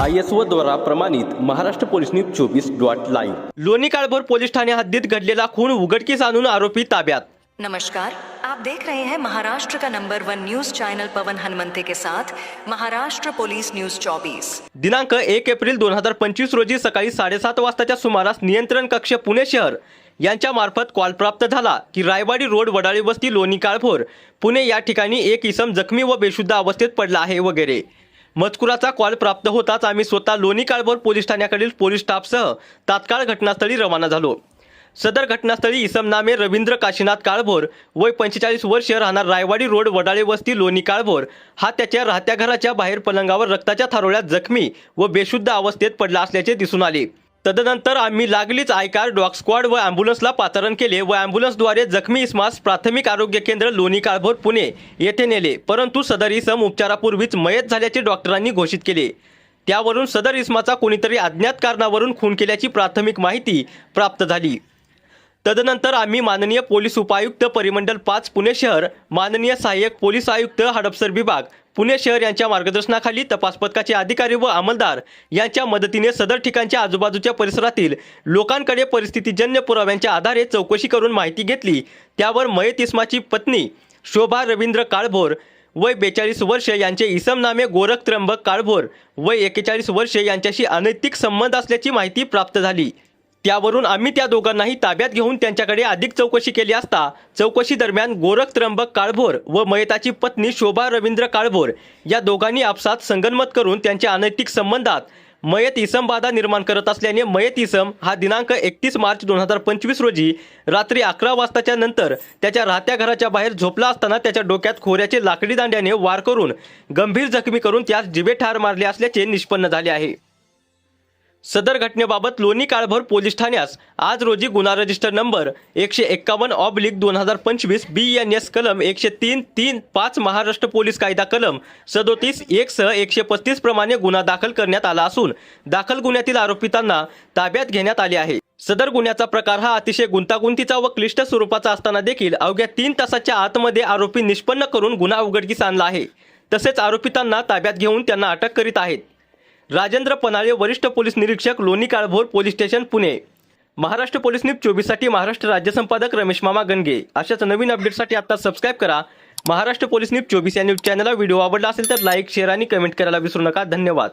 I S O द्वारा प्रमाणित Maharashtra police news चोवीस dot live. Loni Kalbhor police Thane हद्दीत घडलेला खून उघडकीस आणून आरोपी ताब्यात. नमस्कार आप देख रहे हैं महाराष्ट्र का number one news channel Pawan Hanumante के साथ महाराष्ट्र पुलिस न्यूज 24 दिनांक एक एप्रिल दोन हजार पंचवीस रोजी सकाळी साडेसात वाजताच्या सुमारास नियंत्रण कक्ष पुणे शहर यांच्या मार्फत कॉल प्राप्त झाला की रायवाडी रोड वडाळी वस्ती लोणी काळभोर पुणे या ठिकाणी एक इसम जखमी व बेशुद्ध अवस्थेत पडला आहे वगैरे. मजकुराचा कॉल प्राप्त होताच आम्ही स्वतः लोणी काळभोर पोलीस ठाण्याकडील पोलीस स्टाफसह तात्काळ घटनास्थळी रवाना झालो. सदर घटनास्थळी इसम नामे रवींद्र काशीनाथ काळभोर वय पंचेचाळीस वर्ष राहणार रायवाडी रोड वडाळे वस्ती लोणी काळभोर. हा त्याच्या राहत्या घराच्या बाहेर पलंगावर रक्ताच्या थारोळ्यात जखमी व बेशुद्ध अवस्थेत पडला असल्याचे दिसून आले. तदनंतर आम्ही लागलीच आयकार डॉग स्क्वॉड व अँब्युलन्सला पाचारण केले व अँब्युलन्सद्वारे जखमी इस्मास प्राथमिक आरोग्य केंद्र लोणी काळभोर पुणे येथे नेले. परंतु सदर इसम उपचारापूर्वीच मयत झाल्याचे डॉक्टरांनी घोषित केले. त्यावरून सदर इस्माचा कोणीतरी अज्ञात कारणावरून खून केल्याची प्राथमिक माहिती प्राप्त झाली. तदनंतर आम्ही माननीय पोलीस उपायुक्त परिमंडल पाच पुणे शहर माननीय सहाय्यक पोलीस आयुक्त हडपसर विभाग पुणे शहर यांच्या मार्गदर्शनाखाली तपास पथकाचे अधिकारी व अंमलदार यांच्या मदतीने सदर ठिकाणच्या आजूबाजूच्या परिसरातील लोकांकडे परिस्थितीजन्य पुराव्यांच्या आधारे चौकशी करून माहिती घेतली. त्यावर मयत इस्माची पत्नी शोभा रवींद्र काळभोर वय बेचाळीस वर्ष यांचे इसम नामे गोरख त्र्यंबक काळभोर वय एकेचाळीस वर्ष यांच्याशी अनैतिक संबंध असल्याची माहिती प्राप्त झाली. त्यावरून आम्ही त्या दोघांनाही ताब्यात घेऊन त्यांच्याकडे अधिक चौकशी केली असता चौकशी दरम्यान गोरख त्र्यंबक काळभोर व मयताची पत्नी शोभा रवींद्र काळभोर या दोघांनी आपसात संगनमत करून त्यांच्या अनैतिक संबंधात मयत इसम बाधा निर्माण करत असल्याने मयत इसम हा दिनांक एकतीस मार्च दोन हजार पंचवीस रोजी रात्री अकरा वाजताच्या नंतर त्याच्या राहत्या घराच्या बाहेर झोपला असताना त्याच्या डोक्यात खोऱ्याचे लाकडी दांड्याने वार करून गंभीर जखमी करून त्यास जिवे ठार मारले असल्याचे निष्पन्न झाले आहे. सदर घटनेबाबत लोणी काळभर पोलीस ठाण्यास आज रोजी गुन्हा रजिस्टर नंबर एकशे एक्कावन्न ऑब्लिक दोन हजार पंचवीस बी एन एस कलम एकशे तीन तीन पाच महाराष्ट्र पोलीस कायदा कलम सदोतीस एक सह एकशे पस्तीस प्रमाणे गुन्हा दाखल करण्यात आला असून दाखल गुन्ह्यातील आरोपितांना ताब्यात घेण्यात आले आहे. सदर गुन्ह्याचा प्रकार हा अतिशय गुंतागुंतीचा व क्लिष्ट स्वरूपाचा असताना देखील अवघ्या तीन तासाच्या आतमध्ये आरोपी निष्पन्न करून गुन्हा उघडकीस आणला आहे. तसेच आरोपितांना ताब्यात घेऊन त्यांना अटक करीत आहेत. राजेंद्र पनाळे वरिष्ठ पोलीस निरीक्षक Loni Kalbhor police station Pune. Maharashtra police news चोवीससाठी महाराष्ट्र राज्य संपादक रमेश मामा गणगे. अशाच नवीन अपडेटसाठी आता सबस्क्राईब करा. महाराष्ट्र पोलीस न्यूज चोवीस या न्यूज चॅनलला व्हिडिओ आवडला असेल तर लाईक शेअर आणि कमेंट करायला विसरू नका. धन्यवाद.